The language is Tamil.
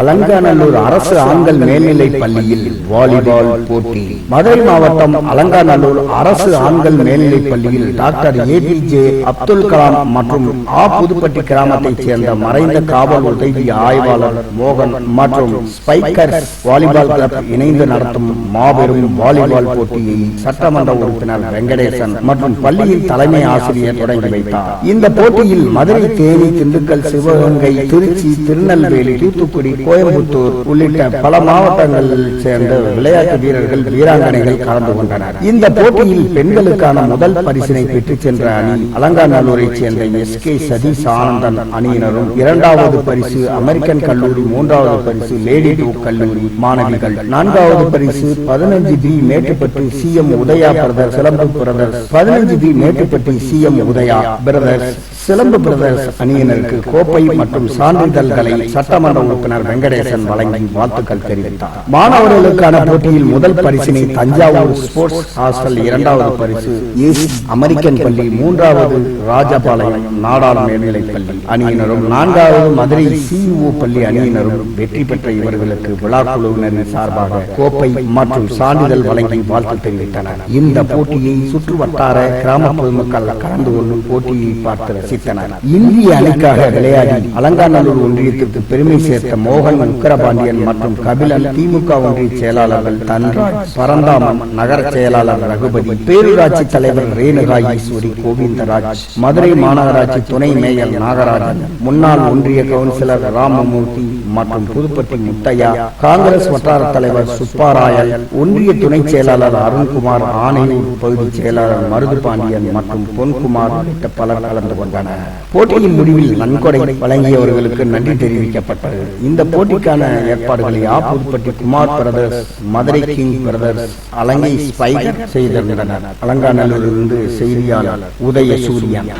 அலங்காநல்லூர் அரசு ஆண்கள் மேல்நிலை பள்ளியில் வாலிபால் போட்டி. மதுரை மாவட்டம் அலங்காநல்லூர் அரசு ஆண்கள் மேல்நிலை பள்ளியில் doctor A P J Abdul Kalam மற்றும் ஆ புதுப்பட்டி கிராமத்தைச் சேர்ந்த மறைந்த காவல் உதவி ஆய்வாளர் மோகன் மற்றும் ஸ்பைக்கர் வாலிபால் கிளப் இணைந்து நடத்தும் மாபெரும் வாலிபால் போட்டியை சட்டமன்ற உறுப்பினர் வெங்கடேசன் மற்றும் பள்ளியின் தலைமை ஆசிரியர் தொடங்கி வைத்தார். இந்த போட்டியில் மதுரை தேனி திண்டுக்கல் சிவகங்கை திருச்சி திருநெல்வேலி தூத்துக்குடி கோயம்புத்தூர் உள்ளிட்ட பல மாவட்டங்களில் சேர்ந்த விளையாட்டு வீரர்கள் வீராங்கனைகள் கலந்து கொண்டனர். இந்த போட்டியில் பெண்களுக்கான முதல் பரிசினை பெற்றுச் சென்ற அணி அலங்காநல்லூரைச் சேர்ந்த எஸ் கே சதீஷ் ஆனந்தன் அணியினரும் இரண்டாவது பரிசு அமெரிக்கன் கல்லூரி மூன்றாவது பரிசு லேடி டூ கல்லூரி மாணவிகள். நான்காவது பரிசு பதினஞ்சு B Mettuppattu C M Udaya brother Silambu brothers. பதினஞ்சு B Mettuppattu C M Udaya brothers. Silambu brothers அணியினருக்கு கோப்பை மற்றும் சான்றிதழ்களை சட்டமன்ற உறுப்பினர் வெங்கடேசன் வழங்கி வாழ்த்துக்கள் தெரிவித்தார். மாணவர்களுக்கான போட்டியில் முதல் பரிசினை தஞ்சாவூர் ஸ்போர்ட்ஸ் ஹாஸ்டல் இரண்டாவது பரிசு அமெரிக்கன் பள்ளி மூன்றாவது ராஜபாளையம் நாடார் மேல்நிலைப் பள்ளி அணியினரும் நான்காவது மதுரை சிஇஓ பள்ளி அணியினரும் வெற்றி பெற்ற இவர்களுக்கு விழா குழுவினரின் சார்பாக கோப்பை மற்றும் சான்றிதழ் வழங்கி வாழ்த்து தெரிவித்தனர். இந்த போட்டியை சுற்று வட்டார கிராம பொதுமக்கள் கலந்து கொண்டு போட்டியை பார்த்து ரசித்தனர். இந்திய அணிக்காக விளையாடி அலங்காநல்லூர் ஒன்றியத்திற்கு பெருமை சேர்த்த மோகன் உக்கரபாண்டியன் மற்றும் கபிலன் திமுக ஒன்றிய செயலாளர்கள் தன்ராஜ் பரந்தாமன் நகர செயலாளர் ரகுபதி பேரூராட்சி தலைவர் ரேணுகா ஈஸ்வரி கோவிந்தராஜ் மதுரை மாநகராட்சி துணை மேயர் நாகராஜன் முன்னாள் ஒன்றிய கவுன்சிலர் ராமமூர்த்தி மற்றும் புதுப்பட்டி முத்தையா காங்கிரஸ் வட்டார தலைவர் சுப்பாராயல் ஒன்றிய துணை செயலாளர் அருண்குமார் ஆணையூர் பகுதி செயலாளர் மருது பாண்டியன் மற்றும் பொன்குமார் உள்ளிட்ட பலர் கலந்து கொண்டனர். போட்டியின் முடிவில் நன்கொடை வழங்கியவர்களுக்கு நன்றி தெரிவிக்கப்பட்டது. இந்த போட்டிக்கான ஏற்பாடுகளை ஆ Puduppatti Kumar brothers Madurai king brothers Alangai spiker செய்திருந்தனர். அலங்காநல்லூரிலிருந்து செய்தியாளர் உதய சூரியன்